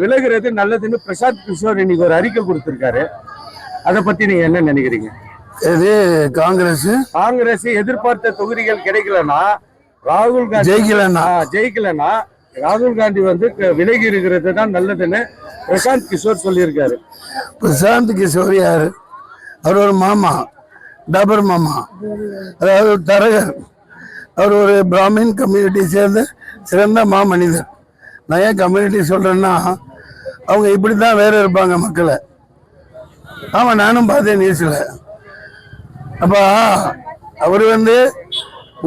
விலகுறது நல்லதுன்னு பிரசாந்த் கிஷோர் இன்னைக்கு ஒரு அறிக்கை கொடுத்திருக்காரு. அதை பத்தி நீங்க என்ன நினைக்கிறீங்க? இது காங்கிரஸ். காங்கிரஸ் எதிர்பார்த்த தொகுதிகள் கிடைக்கலன்னா ராகுல் காந்தி ஜெயிக்கலன்னா? ஜெயிக்கலன்னா ராகுல் காந்தி வந்து விலகி இருக்கிறது தான் நல்லதுன்னு பிரசாந்த் கிஷோர் சொல்லியிருக்காரு. பிரசாந்த் கிஷோர் யாரு? அவர் ஒரு மாமா டபர் மாமா. அதாவது ஒரு தரகர். அவர் ஒரு பிராமின் கம்யூனிட்டி சேர்ந்த சிறந்த மாமனிதர். நான் ஏன் கம்யூனிட்டி சொல்றேன்னா அவங்க இப்படி தான் வேற இருப்பாங்க மக்களை. ஆமாம் நானும் பார்த்தேன் நியூஸில் அப்போ அவர் வந்து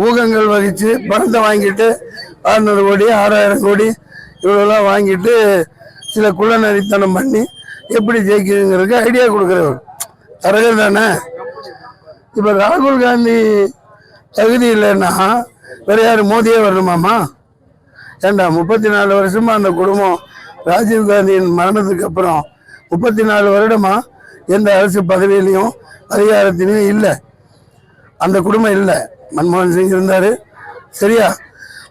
ஊகங்கள் வகித்து பணத்தை வாங்கிட்டு அறுநூறு கோடி ஆறாயிரம் கோடி இவ்வளோலாம் வாங்கிட்டு சில குள்ளநரித்தனம் பண்ணி எப்படி ஜெயிக்கிறதுங்கிறதுக்கு ஐடியா கொடுக்குறவர். தரகர் தானே? இப்போ ராகுல் காந்தி தகுதி இல்லைன்னா வேற யார் மோதியே வரணுமாமா ஏண்டா முப்பத்தி நாலு வருஷமா அந்த குடும்பம் ராஜீவ் காந்தியின் மரணத்துக்கு அப்புறம் முப்பத்தி நாலு வருடமா எந்த அரசு பதவியிலையும் அதிகாரத்திலையும் இல்லை. அந்த குடும்பம் இல்லை. மன்மோகன் சிங் இருந்தார். சரியா?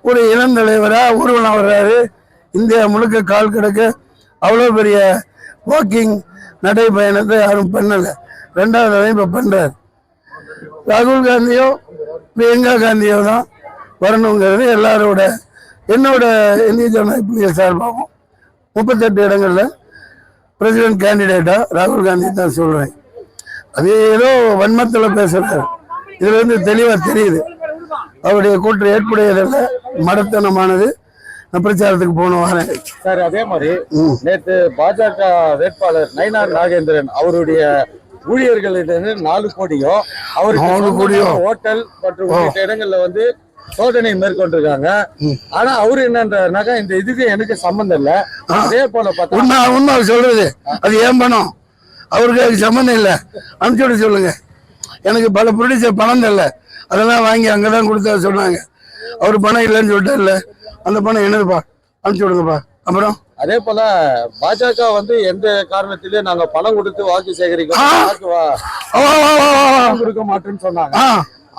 ஒரு இளந்தலைவராக ஊர்வலம் வர்றாரு. இந்தியா முழுக்க கால் கிடக்க அவ்வளோ பெரிய வாக்கிங் நடைப்பயணத்தை யாரும் பண்ணலை. ரெண்டாவது தடவை இப்போ பண்ணுறாரு ராகுல் காந்தியோ பிரியங்கா காந்தியோ தான் வரணுங்கிறது எல்லாரோட என்னோட இந்திய ஜனநாயக புலிகள் சார்பாகவும். முப்பத்தெட்டு இடங்கள்ல பிரசிடென்ட் கேண்டிடேட்டாக ராகுல் காந்தி தான் சொல்கிறேன் அது ஏதோ வன்மத்தில் பேசுகிறார் இதுல இருந்து தெளிவாக தெரியுது. அவருடைய கூற்று ஏற்புடையதல்ல. மடத்தனமானது. நான் பிரச்சாரத்துக்கு போன வரேன். சார் அதே மாதிரி நேத்து பாஜக வேட்பாளர் நயினார் நாகேந்திரன் அவருடைய ஊழியர்களிடம் நாலு கோடியும் அவருக்கு நாலு கோடியோ? சொந்தமான ஹோட்டல் மற்றும் இடங்கள்ல வந்து சோதனை மேற்கொண்டிருக்காங்க. ஆனா அவரு என்னன்றாருனாக்கா இந்த இதுக்கு எனக்கு சம்பந்தம் இல்ல. அதே போல பார்த்தா உண்மை உண்மை சொல்றது. அது ஏன் பணம் அவருக்கு அதுக்கு சம்மந்தம் இல்லை. அனுப்பிச்சு விட சொல்லுங்க. எனக்கு பல ப்ரொடியூசர் பணம் தரல. அதெல்லாம் வாங்கி அங்கே தான் கொடுத்தா சொன்னாங்க. அவர் பணம் இல்லைன்னு சொல்லிட்டார்ல. அந்த பணம் என்னதுப்பா? அனுப்பிச்சு விடுங்கப்பா. அப்புறம்? அதே போல பாஜக வந்து எந்த காரணத்திலயும் நாங்க பணம் கொடுத்து வாக்கு சேகரிக்க கொடுக்க மாட்டேன்னு சொன்னாங்க.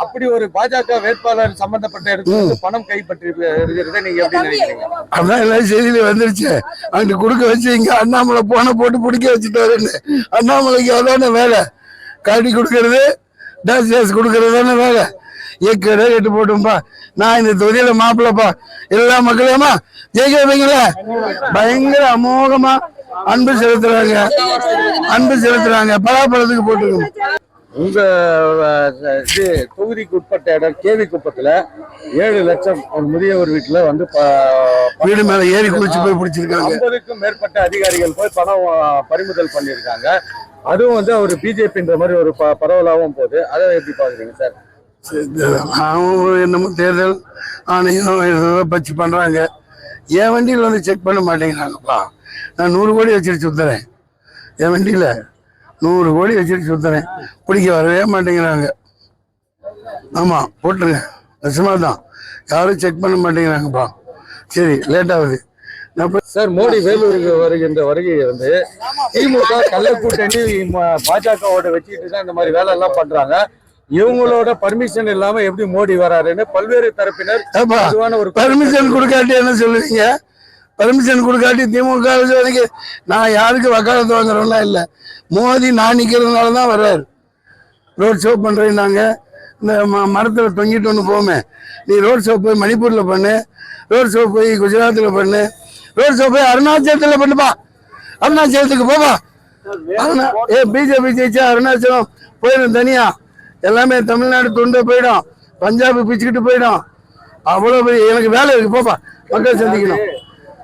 அப்படி ஒரு பாஜக வேட்பாளர் சம்பந்தப்பட்ட இடத்துல இருந்து பணம் கைப்பற்றி இருக்கிறத நீங்க எப்படி நினைக்கிறீங்க? அதான் எல்லாம் செய்தியில வந்துருச்சு. அங்கிட்டு கொடுக்க வச்சு இங்க அண்ணாமலை போன போட்டு பிடிக்க வச்சுட்டாருன்னு. அண்ணாமலைக்கு அதான வேலை? காட்டி கொடுக்கறது டாஸ் கேஸ் கொடுக்கறது தானே வேலை? ஏக்கடை எட்டு போட்டும்பா நான் இந்த தொகுதியில மாப்பிள்ளப்பா. எல்லா மக்களையுமா ஜெயிக்க வைப்பீங்களே பயங்கர அமோகமா அன்பு செலுத்துறாங்க. அன்பு செலுத்துறாங்க. பலாப்பழத்துக்கு போட்டுருக்கோம் உங்க இது தொகுதிக்கு உட்பட்ட இடம் கேவி குப்பத்துல ஏழு லட்சம் ஒரு முதியவர் வீட்டுல வந்து வீடு மேல ஏறி குளிச்சு போய் பிடிச்சிருக்காங்க. ஐம்பதுக்கும் மேற்பட்ட அதிகாரிகள் போய் பணம் பறிமுதல் பண்ணியிருக்காங்க. அதுவும் வந்து அவர் பிஜேபின்ற மாதிரி ஒரு பரவலாகவும் போகுது. அதை எப்படி பாக்குறீங்க சார்? அவங்க என்னமோ தேர்தல் ஆணையம் பச்சு பண்றாங்க. என் வண்டியில் வந்து செக் பண்ண மாட்டேங்கிறாங்கப்பா. நான் நூறு கோடி வச்சுட்டு சுத்துறேன். என் வண்டியில. நூறு கோடி வச்சுட்டு சுத்துறேன். பிடிக்க வரவே மாட்டேங்கிறாங்க. ஆமா போட்டுருங்க. நிஜமா தான். யாரும் செக் பண்ண மாட்டேங்கிறாங்கப்பா. சரி லேட் ஆகுது. நான் போய் சார் மோடி வேலூருக்கு வருகின்ற வருகை வந்து திமுக கள்ள கூட்டணி ம- பாஜகவோட வச்சுக்கிட்டு தான் இந்த மாதிரி வேலை எல்லாம் பண்றாங்க. இவங்களோட பர்மிஷன் இல்லாம எப்படி மோடி வராருன்னு பல்வேறு தரப்பினர் ஒரு பர்மிஷன் கொடுக்காட்டி என்ன சொல்லுவீங்க? பர்மிஷன் கொடுக்காட்டி திமுக வரைக்கும் நான் யாருக்கு வக்காலத்து வாங்குறோம்லாம் இல்லை. மோதி நான் நிற்கிறதுனால தான் வர்றாரு. ரோட் ஷோ பண்ணுறேன்னாங்க இந்த ம மரத்தில் தொங்கிட்டு ஒன்று போமே. நீ ரோட் ஷோ போய் மணிப்பூரில் பண்ணு. ரோட் ஷோ போய் குஜராத்தில் பண்ணு. ரோட் ஷோ போய் அருணாச்சலத்தில் பண்ணுப்பா அருணாச்சலத்துக்கு போப்பா அருணா ஏ பிஜேபி ஜெயிச்சா அருணாச்சலம் போயிடும் தனியா. எல்லாமே தமிழ்நாடு துண்டு போயிடும். பஞ்சாபு பிச்சுக்கிட்டு போயிடும். அவ்வளோ பெரிய எனக்கு வேலை இருக்கு. போப்பா மக்கள் சந்திக்கணும்.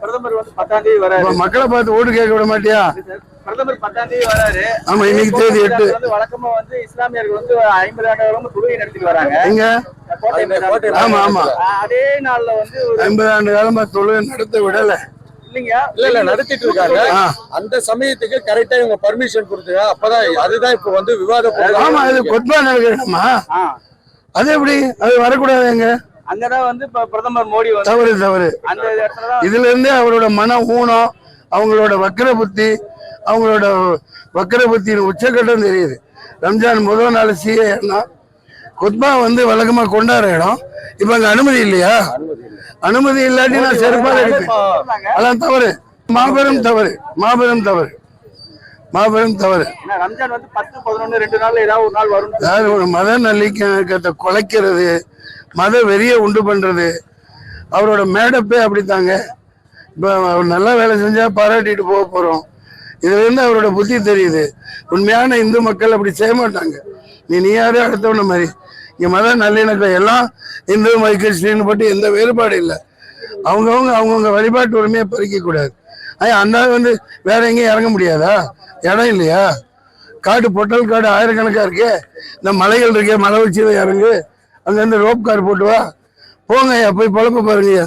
பிரதமர் வந்து பத்தாம் தேதி வராரு. அப்ப மக்களை பார்த்து ஓட்டு கேட்க விட மாட்டியா? பிரதமர் பத்தாம் தேதி வராரு. ஆமா இன்னைக்கு தேதி எட்டு. வந்து வழக்கமா வந்து இஸ்லாமியர்கள் வந்து ஐம்பது ஆண்டு காலமா தொழுகை நடத்திட்டு வராங்க. எங்க. ஆமா ஆமா அதே நாள்ல வந்து ஒரு ஐம்பது ஆண்டு காலமா தொழில் நடத்த விடல. இல்லைங்க இல்ல இல்ல நடத்திட்டு இருக்காங்க. அந்த சமயத்துக்கு கரெக்டா இவங்க பர்மிஷன் கொடுத்துங்க அப்பதான் அதுதான் இப்ப வந்து விவாத ஆமா இது கொத்பா நடக்கிறமா அது எப்படி? அது வரக்கூடாது எங்க? அங்கதான் வந்து பிரதமர் மோடி தவறு தவறு. அந்த இதுல இருந்தே அவரோட மன ஊனம் அவங்களோட வக்கர புத்தி அவங்களோட வக்கர புத்தியின் உச்சக்கட்டம் தெரியுது. ரம்ஜான் முதல் நாள் சிஏன்னா குத்பா வந்து வழக்கமா கொண்டாடுற இடம். இப்ப அங்க அனுமதி இல்லையா? அனுமதி இல்லாட்டி நான் அடிப்பேன். அதெல்லாம் தவறு. மாபெரும் தவறு. மாபெரும் தவறு. மாபெரும் தவறு. பத்து பதினொன்னு ரெண்டு ஏதாவது ஒரு நாள் வரும். அதாவது ஒரு மத நல்லிக்கத்தை குலைக்கிறது மத வெறியை உண்டு பண்ணுறது அவரோட மேடப்பே அப்படித்தாங்க. இப்போ அவர் நல்லா வேலை செஞ்சால் பாராட்டிட்டு போக போகிறோம் இதுலேருந்து அவரோட புத்தி தெரியுது. உண்மையான இந்து மக்கள் அப்படி செய்ய மாட்டாங்க. நீ நீ யாரு அடுத்தவன மாதிரி? இங்கே மத நல்லிணக்கம் எல்லாம் இந்து மத கிறிஸ்டின் பற்றி எந்த வேறுபாடு இல்லை. அவங்கவுங்க அவங்கவுங்க வழிபாட்டு உரிமையை பறிக்கக்கூடாது ஐயா அந்த வந்து வேற எங்கேயும் இறங்க முடியாதா? இடம் இல்லையா? காடு பொட்டல் காடு ஆயிரக்கணக்காக இருக்கே. இந்த மலைகள் இருக்கே மலை உச்சியில இறங்கு. அங்க இருந்து ரோப் கார் போட்டு வா. போங்கய்யா போய் பொழப்ப பாருங்கய்யா.